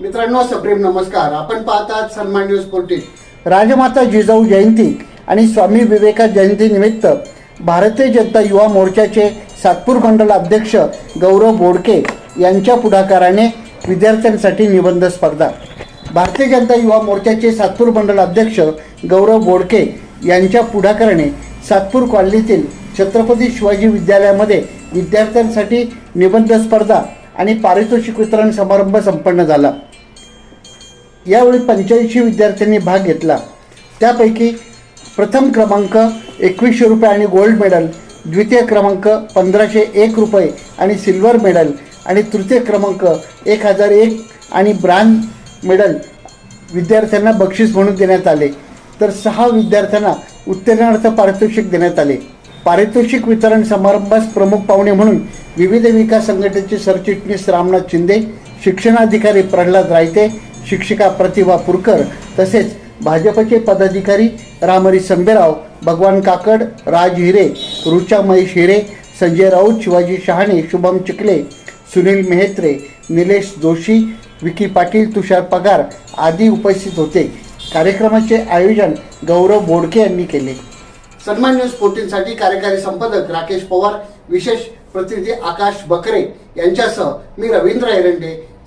मित्रांनो सप्रेम नमस्कार. आपण पाहतात सन्मान न्यूज फोर्टी राजमाता जिजाऊ जयंती आणि स्वामी विवेका जयंती निमित्त भारतीय जनता युवा मोर्चाचे सातपूर मंडल अध्यक्ष गौरव बोडके यांच्या पुढाकाराने विद्यार्थ्यांसाठी निबंध स्पर्धा. भारतीय जनता युवा मोर्चाचे सातपूर मंडल अध्यक्ष गौरव बोडके यांच्या पुढाकाराने सातपूर कॉलनीतील छत्रपती शिवाजी विद्यालयामध्ये विद्यार्थ्यांसाठी निबंध स्पर्धा आणि पारितोषिक वितरण समारंभ संपन्न झाला. यावेळी पंच्याऐंशी विद्यार्थ्यांनी भाग घेतला. त्यापैकी प्रथम क्रमांक एकवीसशे रुपये आणि गोल्ड मेडल द्वितीय क्रमांक पंधराशे एक रुपये आणि सिल्वर मेडल आणि तृतीय क्रमांक एक हजार एक आणि ब्रांज मेडल विद्यार्थ्यांना बक्षीस म्हणून देण्यात आले. तर सहा विद्यार्थ्यांना उत्तीर्णार्थ पारितोषिक देण्यात आले. पारितोषिक वितरण समारंभास प्रमुख पाहुणे म्हणून विविध विकास संघटनेचे सरचिटणीस रामनाथ शिंदे शिक्षणाधिकारी प्रल्हाद रायते शिक्षिका प्रतिभा पुरकर तसेच भाजपचे पदाधिकारी रामरी संबेराव भगवान काकड राज हिरे रुचा महेश हिरे संजय राऊत शिवाजी शहाणे शुभम चिखले सुनील मेहत्रे निलेश जोशी विकी पाटील तुषार पगार आदी उपस्थित होते. कार्यक्रमाचे आयोजन गौरव बोडके यांनी केले. सन्मान न्यूज फोर्टीनसाठी कार्यकारी संपादक राकेश पवार विशेष प्रतिनिधी आकाश बकरे यांच्यासह मी रवींद्र एरंडे